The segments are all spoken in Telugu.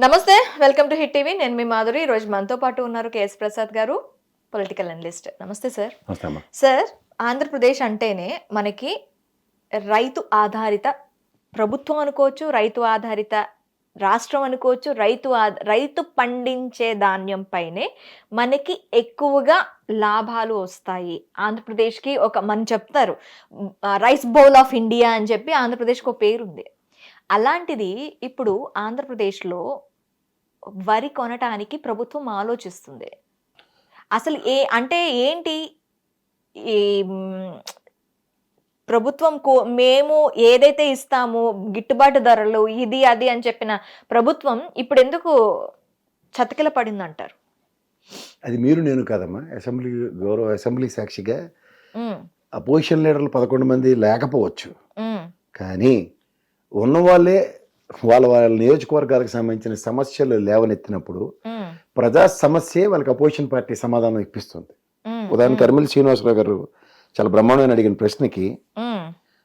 నమస్తే వెల్కమ్ టు హిట్ టీవీ. నేను మీ మాధురి. ఈ రోజు మనతో పాటు ఉన్నారు KS Prasad garu political analyst. నమస్తే సార్. సార్ ఆంధ్రప్రదేశ్ అంటేనే మనకి రైతు ఆధారిత ప్రభుత్వం అనుకోవచ్చు రైతు ఆధారిత రాష్ట్రం అనుకోవచ్చు రైతు ఆ- రైతు పండించే ధాన్యం పైనే మనకి ఎక్కువగా లాభాలు వస్తాయి. ఆంధ్రప్రదేశ్కి ఒక మనం చెప్తారు రైస్ బౌల్ ఆఫ్ ఇండియా అని చెప్పి ఆంధ్రప్రదేశ్కి ఒక పేరుంది. అలాంటిది ఇప్పుడు ఆంధ్రప్రదేశ్లో వరి కొనటానికి ప్రభుత్వం ఆలోచిస్తుంది. అసలు ఏ అంటే ఏంటి ఈ ప్రభుత్వం కో మేము ఏదైతే ఇస్తామో గిట్టుబాటు ధరలు ఇది అది అని చెప్పిన ప్రభుత్వం ఇప్పుడు ఎందుకు చతికిల పడింది అంటారు అది మీరు నేను కాదమ్మా. అసెంబ్లీ గౌరవ అసెంబ్లీ సాక్షిగా అపోజిషన్ లీడర్లు పదకొండు మంది లేకపోవచ్చు. కానీ ఉన్నవాళ్ళే వాళ్ళ వాళ్ళ నియోజకవర్గాలకు సంబంధించిన సమస్యలు లేవనెత్తినప్పుడు ప్రజా సమస్యే వాళ్ళకి అపోజిషన్ పార్టీ సమాధానం ఇప్పిస్తుంది. ఉదాహరణ కర్మిల్ శ్రీనివాసరావు గారు చాలా బ్రహ్మాండమైన అడిగిన ప్రశ్నకి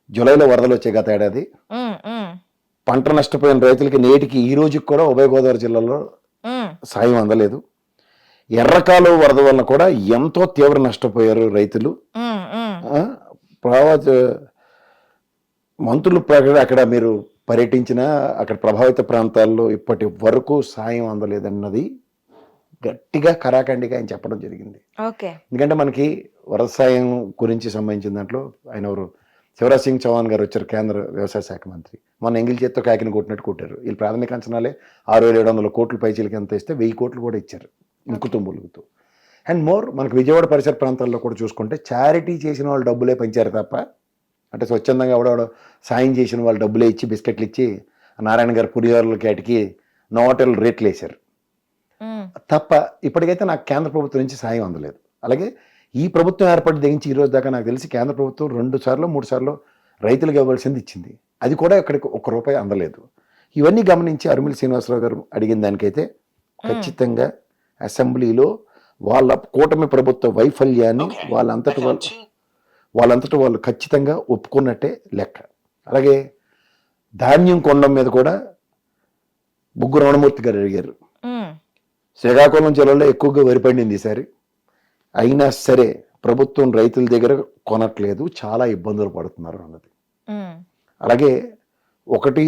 జూలైలో వరదలు వచ్చే గత ఏడాది పంట నష్టపోయిన రైతులకి నేటికి ఈ రోజుకి కూడా ఉభయ గోదావరి జిల్లాలో సాయం అందలేదు. ఎర్రకాలువ వరద వలన కూడా ఎంతో తీవ్ర నష్టపోయారు రైతులు. మంత్రులు అక్కడ మీరు పర్యటించిన అక్కడ ప్రభావిత ప్రాంతాల్లో ఇప్పటి వరకు సాయం అందలేదన్నది గట్టిగా కరాఖండిగా ఆయన చెప్పడం జరిగింది. ఓకే. ఎందుకంటే మనకి వరద సాయం గురించి సంబంధించిన దాంట్లో ఆయన ఎవరు? శివరాజ్ సింగ్ చౌహాన్ గారు వచ్చారు కేంద్ర వ్యవసాయ శాఖ మంత్రి. మన ఎంగిల్ చేత్తో కాకిని కొట్టినట్టు కొట్టారు. వీళ్ళు ప్రాథమిక అంచనాలే ఆరు వేల ఏడు వందల కోట్ల పైచీలకి ఎంత ఇస్తే వెయ్యి కోట్లు కూడా ఇచ్చారు. ముక్కుతూ ములుగుతూ. అండ్ మోర్ మనకు విజయవాడ పరిసర ప్రాంతాల్లో కూడా చూసుకుంటే చారిటీ చేసిన వాళ్ళు డబ్బులే పెంచారు తప్ప అంటే స్వచ్ఛందంగా ఎవడెవడో సాయం చేసిన వాళ్ళు డబ్బులే ఇచ్చి బిస్కెట్లు ఇచ్చి నారాయణ గారు పులిహోరలకి వాటికి నోటల్ రేట్లు వేశారు. తప్ప ఇప్పటికైతే నాకు కేంద్ర ప్రభుత్వం నుంచి సాయం అందలేదు. అలాగే ఈ ప్రభుత్వం ఏర్పడి దిగించి ఈ రోజు దాకా నాకు తెలిసి కేంద్ర ప్రభుత్వం రెండు సార్లు మూడు సార్లు రైతులకు ఇవ్వాల్సింది ఇచ్చింది. అది కూడా ఇక్కడికి ఒక రూపాయి అందలేదు. ఇవన్నీ గమనించి అరుమిల్ శ్రీనివాసరావు గారు అడిగిన దానికైతే ఖచ్చితంగా అసెంబ్లీలో వాళ్ళ కూటమి ప్రభుత్వ వైఫల్యాన్ని వాళ్ళంతటి వాళ్ళు వాళ్ళంతటి వాళ్ళు ఖచ్చితంగా ఒప్పుకున్నట్టే లెక్క. అలాగే ధాన్యం కొండం మీద కూడా బుగ్గు రమణమూర్తి గారు అడిగారు. శ్రీకాకుళం జిల్లాలో ఎక్కువగా వరి పండింది ఈసారి అయినా సరే ప్రభుత్వం రైతుల దగ్గర కొనట్లేదు చాలా ఇబ్బందులు పడుతున్నారు అన్నది. అలాగే ఒకటి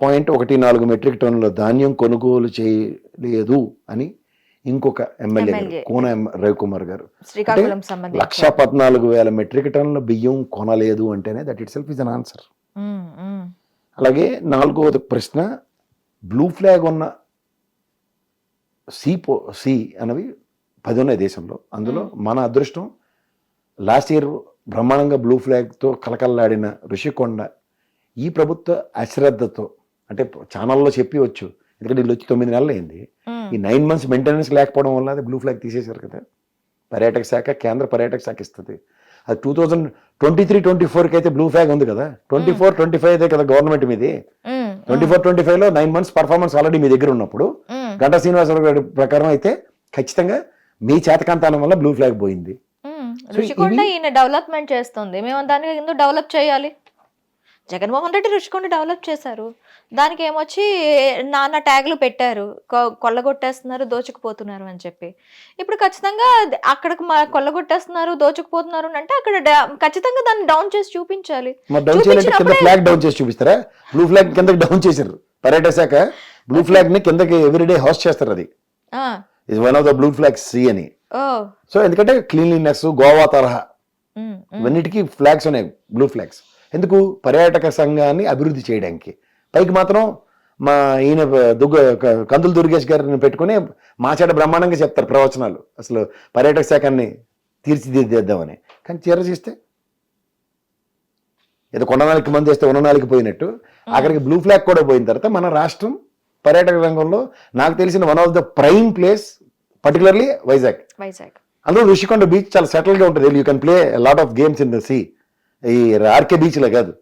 పాయింట్ ఒకటి నాలుగు మెట్రిక్ టన్నుల ధాన్యం కొనుగోలు చేయలేదు అని ఇంకొక ఎమ్మెల్యే గారు. కోన రవికుమార్ గారు. లక్ష పద్నాలుగు వేల మెట్రిక్ టన్నుల బియ్యం కొనలేదు అంటేనే that itself is an answer అలాగే నాలుగవది ప్రశ్న బ్లూ ఫ్లాగ్ ఉన్న సీ పో సీ అనేవి పది ఉన్నాయి దేశంలో. అందులో మన అదృష్టం లాస్ట్ ఇయర్ బ్రహ్మాండంగా బ్లూ ఫ్లాగ్తో కలకల్లాడిన ఋషికొండ ఈ ప్రభుత్వ అశ్రద్ధతో అంటే ఛానల్లో చెప్పి వచ్చు ఎందుకంటే వీళ్ళు వచ్చి తొమ్మిది నెలలు అయింది ఈ నైన్ మంత్స్ మెయింటెనెన్స్ లేకపోవడం వల్ల అది బ్లూ ఫ్లాగ్ తీసేశారు కదా. పర్యాటక శాఖ కేంద్ర పర్యాటక శాఖ ఇస్తుంది. అది two thousand twenty three twenty ఫోర్కి అయితే బ్లూ ఫ్లాగ్ ఉంది కదా. ట్వంటీ ఫోర్ ట్వంటీ ఫైవ్ అయితే కదా గవర్నమెంట్ మీది. ట్వంటీ ఫోర్ ట్వంటీ ఫైవ్లో నైన్ మంత్స్ పర్ఫార్మెన్స్ ఆల్రెడీ మీ దగ్గర ఉన్నప్పుడు గంటా శ్రీనివాసరావు గారి ప్రకారం అయితే ఖచ్చితంగా మీ చేతకంతానం వల్ల బ్లూ ఫ్లాగ్ పోయింది. రుషికొండ ఈయన డెవలప్మెంట్ చేస్తుంది. మేము దానికి ఎందుకు డెవలప్ చేయాలి? జగన్మోహన్ రెడ్డి రుషికొండ డెవలప్ చేశారు. దానికి ఏమొచ్చి నాన్న ట్యాగ్లు పెట్టారు. కొల్లగొట్టేస్తున్నారు దోచుకుపోతున్నారు అని చెప్పి. ఇప్పుడు ఖచ్చితంగా అక్కడికి మా కొల్లగొట్టేస్తున్నారు దోచుకుపోతున్నారు అంటే అక్కడ ఖచ్చితంగా దాన్ని డౌన్ చేసి చూపించాలి. కింద ఫ్లాగ్ డౌన్ చేసి చూపిస్తారా? బ్లూ ఫ్లాగ్ కిందకి డౌన్ చేశారు. పర్యాటక శాఖ బ్లూ ఫ్లాగ్ని కిందకి ఎవ్రీడే హౌస్ చేస్తారు అది. ఇది one of the blue flag sea అని. సో ఎందుకంటే క్లీన్లీనెస్ గోవా తరహా ఇవన్నిటికీ ఫ్లాగ్స్ ఉన్నాయి బ్లూ ఫ్లాగ్స్ ఎందుకు? పర్యాటక సంఘాన్ని అభివృద్ధి చేయడానికి. పైకి మాత్రం మా ఈయన దుగ్గ కందులు దుర్గేష్ గారిని పెట్టుకుని మాచాడ బ్రహ్మాండంగా చెప్తారు ప్రవచనాలు. అసలు పర్యాటక శాఖని తీర్చిదిద్దేద్దామని. కానీ చీర చూస్తే ఏదో కొండ నాలికి మంది వేస్తే ఉన్న నాలికి పోయినట్టు. అక్కడికి బ్లూ ఫ్లాగ్ కూడా పోయిన తర్వాత మన రాష్ట్రం పర్యాటక రంగంలో నాకు తెలిసిన one of the prime place particularly Vizag Vizag అందులో ఋషికొండ బీచ్ చాలా సెటిల్గా ఉంటుంది. You can play lot of games in the sea ఈ ఆర్కే బీచ్లో కాదు.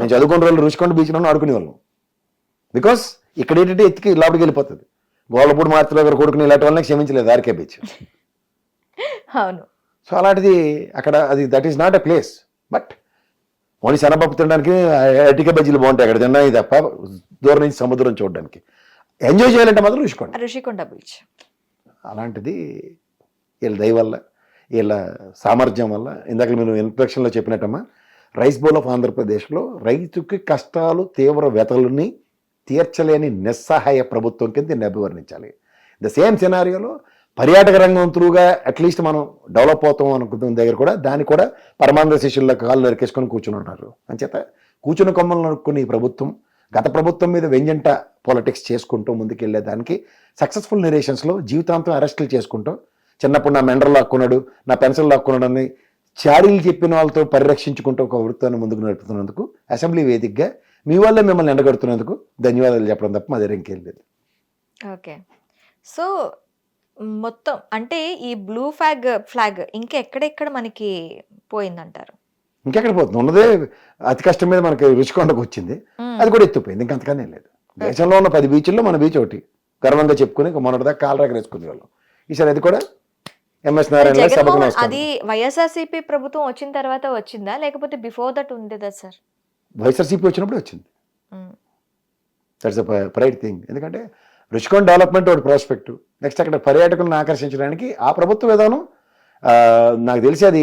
నేను చదువుకున్న రోజులు ఋషికొండ బీచ్లో ఆడుకునే వాళ్ళం. బికాస్ ఇక్కడ ఏంటంటే ఎత్తికి లోపలికి వెళ్ళిపోతుంది. గోళ్ళపూడి మార్తలో గారు కొడుకుని ఇలాంటి వాళ్ళని క్షమించలేదు ఆర్కే బీచ్ అవును. సో అలాంటిది అక్కడ అది that is not a place but only శనపప్పు తినడానికి అటిక బజ్జీలు బాగుంటాయి అక్కడ తినడానికి తప్ప దూరం నుంచి సముద్రం చూడడానికి. ఎంజాయ్ చేయాలంటే మాత్రం రుషికొండ ఋషికొండ బీచ్ అలాంటిది వీళ్ళ దయ వల్ల వీళ్ళ సామర్థ్యం వల్ల ఇందాక మీరు ఇన్స్పెక్షన్లో చెప్పినట్టమ్మా రైస్ బౌల్ ఆఫ్ ఆంధ్రప్రదేశ్లో రైతుకి కష్టాలు తీవ్ర వ్యతలని తీర్చలేని నిస్సహాయ ప్రభుత్వం కింద దీన్ని అభివర్ణించాలి. ద సేమ్ సినారియోలో పర్యాటక రంగం త్రూగా అట్లీస్ట్ మనం డెవలప్ అవుతాం అనుకున్న దగ్గర కూడా దాన్ని కూడా పరమానంద శిష్యుల కాళ్ళు నరికేసుకొని కూర్చుని ఉన్నారు అంచేత కూర్చుని కొమ్మలు నరుక్కుని ప్రభుత్వం గత ప్రభుత్వం మీద వెంజంట పాలిటిక్స్ చేసుకుంటూ ముందుకెళ్ళేదానికి సక్సెస్ఫుల్ నెరేషన్స్లో జీవితాంతం అరెస్టులు చేసుకుంటూ చిన్నప్పుడు నా మెండర్ లాక్కున్నాడు నా పెన్సిల్ లాక్కున్నాడు అని చాడీలు చెప్పిన వాళ్ళతో పరిరక్షించుకుంటూ ఒక వృత్తాన్ని ముందుకు నడుపుతున్నందుకు అసెంబ్లీ వేదికగా మీ వల్లే మిమ్మల్ని ఎండగడుతున్నందుకు ధన్యవాదాలు చెప్పడం తప్ప మా దగ్గర ఇంకేం లేదు. ఓకే. సో మొత్తం అంటే ఈ బ్లూ ఫ్లాగ్ ఫ్లాగ్ ఇంకా ఎక్కడెక్కడ మనకి పోయిందంటారు? ఇంకెక్కడ పోతుంది? ఉన్నదే అతి కష్టం మీద మనకి రుచికొండకు వచ్చింది. అది కూడా ఎత్తుపోయింది. ఇంకంతకనే లేదు. దేశంలో ఉన్న పది బీచ్ల్లో మన బీచ్ ఒకటి. గర్వంగా చెప్పుకుని మొన్నటిదాకా కాలు రగరేసుకునే వాళ్ళం ఈసారి అది కూడా ఎంఎస్ నారాయణ సభకు అది వైఎస్ఆర్సీపీ ప్రభుత్వం వచ్చిన తర్వాత వచ్చిందా? లేకపోతే బిఫోర్ దట్ ఉండేదా సార్? వైఎస్ఆర్సీపీ వచ్చినప్పుడు వచ్చింది. దట్స్ ప్రైడ్ థింగ్ ఎందుకంటే రుచికొండ డెవలప్మెంట్ ఒకటి ప్రాస్పెక్ట్ నెక్స్ట్ అక్కడ పర్యాటకులను ఆకర్షించడానికి ఆ ప్రభుత్వ విధానం నాకు తెలిసి అది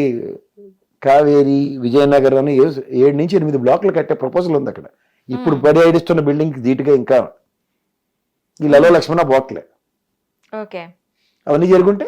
కావేరి విజయనగరం అని ఏడు నుంచి ఎనిమిది బ్లాక్లు కట్టే ప్రపోజల్ ఉంది అక్కడ. ఇప్పుడు పడి ఏడిస్తున్న బిల్డింగ్ ధీటుగా ఇంకా ఈ లలో లక్ష్మణ బ్లాక్లే. ఓకే. అవన్నీ జరుగుంటే